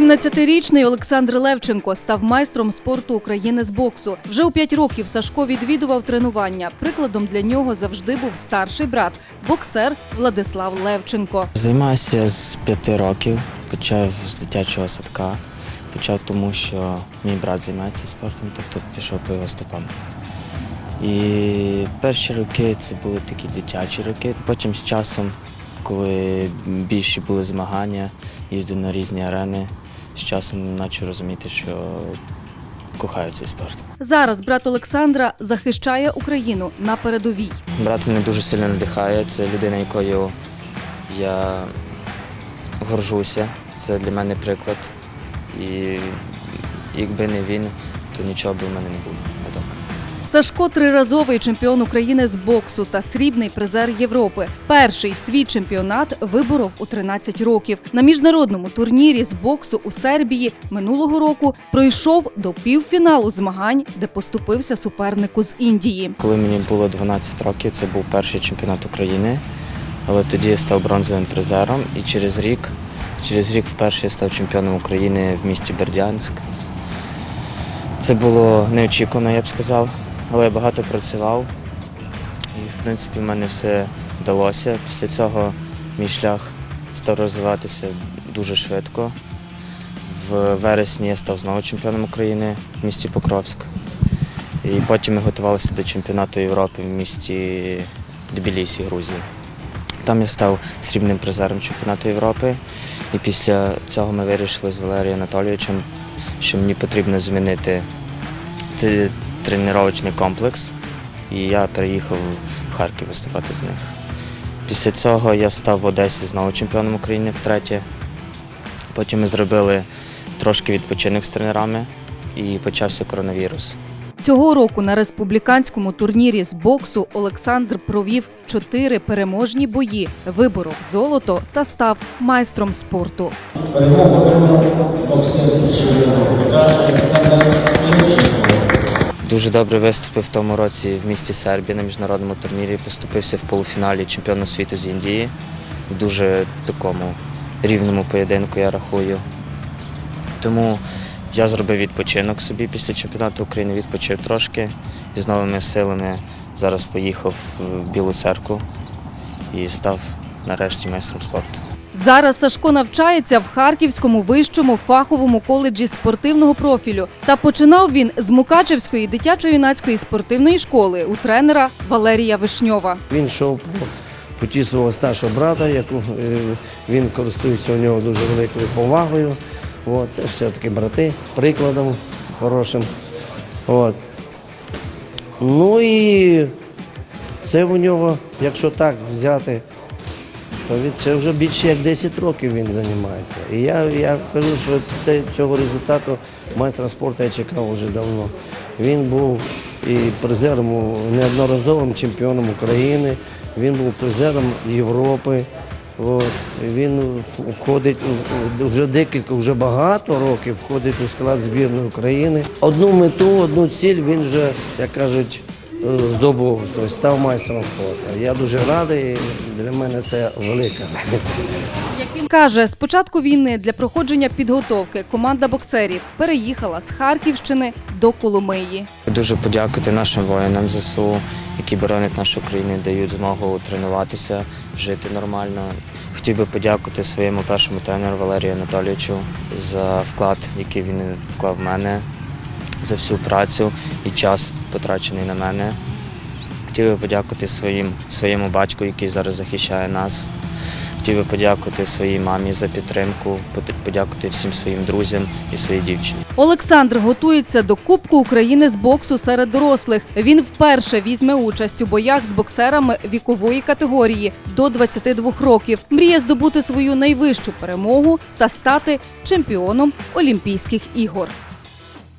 17-річний Олександр Левченко став майстром спорту України з боксу. Вже у 5 років Сашко відвідував тренування. Прикладом для нього завжди був старший брат, боксер Владислав Левченко. Займаюся з п'яти років. Почав з дитячого садка. Почав тому, що мій брат займається спортом, тобто пішов по його стопам. І перші роки це були такі дитячі роки. Потім з часом, коли більші були змагання, їздив на різні арени, з часом почав розуміти, що кохаю цей спорт. Зараз брат Олександра захищає Україну на передовій. Брат мене дуже сильно надихає. Це людина, якою я горжуся. Це для мене приклад. І якби не він, то нічого б у мене не було. Сашко триразовий чемпіон України з боксу та срібний призер Європи. Перший свій чемпіонат виборов у 13 років. На міжнародному турнірі з боксу у Сербії минулого року пройшов до півфіналу змагань, де поступився супернику з Індії. Коли мені було 12 років, це був перший чемпіонат України, але тоді я став бронзовим призером і через рік, через рік вперше я став чемпіоном України в місті Бердянськ. Це було неочікувано, я б сказав, але я багато працював. І, в принципі, в мене все вдалося. Після цього мій шлях став розвиватися дуже швидко. В вересні я став знову чемпіоном України в місті Покровськ. І потім ми готувалися до чемпіонату Європи в місті Тбілісі, Грузії. Там я став срібним призером чемпіонату Європи. І після цього ми вирішили з Валерієм Анатолійовичем, що мені потрібно змінити тренувальний комплекс. І я переїхав в Харків виступати з них. Після цього я став в Одесі знову чемпіоном України втретє. Потім ми зробили трошки відпочинок з тренерами і почався коронавірус. Цього року на республіканському турнірі з боксу Олександр провів чотири переможні бої, виборов золото та став майстром спорту. Дуже добре виступив в тому році в місті Сербія на міжнародному турнірі. Поступився в полуфіналі чемпіону світу з Індії. В дуже такому рівному поєдинку, я рахую. Тому я зробив відпочинок собі після чемпіонату України, відпочив трошки і з новими силами зараз поїхав в Білу церкву і став нарешті майстром спорту. Зараз Сашко навчається в Харківському вищому фаховому коледжі спортивного профілю. Та починав він з Мукачевської дитячо-юнацької спортивної школи у тренера Валерія Вишньова. Він йшов по путі свого старшого брата, яку е, він користується у нього дуже великою повагою. Це все-таки брати, прикладом хорошим. Ну і це у нього, якщо так взяти, це вже більше як 10 років він займається. І я, я кажу, що це, цього результату майстра спорту я чекав вже давно. Він був і призером, неодноразовим чемпіоном України, він був призером Європи. От. Він входить вже декілька, вже багато років входить у склад збірної України. Одну мету, одну ціль він вже, як кажуть, здобув, тобто став майстром спорту. Я дуже радий, для мене це велика. Каже, з початку війни для проходження підготовки команда боксерів переїхала з Харківщини до Коломиї. Дуже подякувати нашим воїнам ЗСУ, які боронять нашу країну, дають змогу тренуватися, жити нормально. Хотів би подякувати своєму першому тренеру Валерію Анатолійовичу за вклад, який він вклав в мене, за всю працю і час, потрачений на мене. Хотів би подякувати своїм, своєму батьку, який зараз захищає нас. Хотів би подякувати своїй мамі за підтримку, подякувати всім своїм друзям і своїй дівчині. Олександр готується до Кубку України з боксу серед дорослих. Він вперше візьме участь у боях з боксерами вікової категорії до 22 років. Мріє здобути свою найвищу перемогу та стати чемпіоном Олімпійських ігор.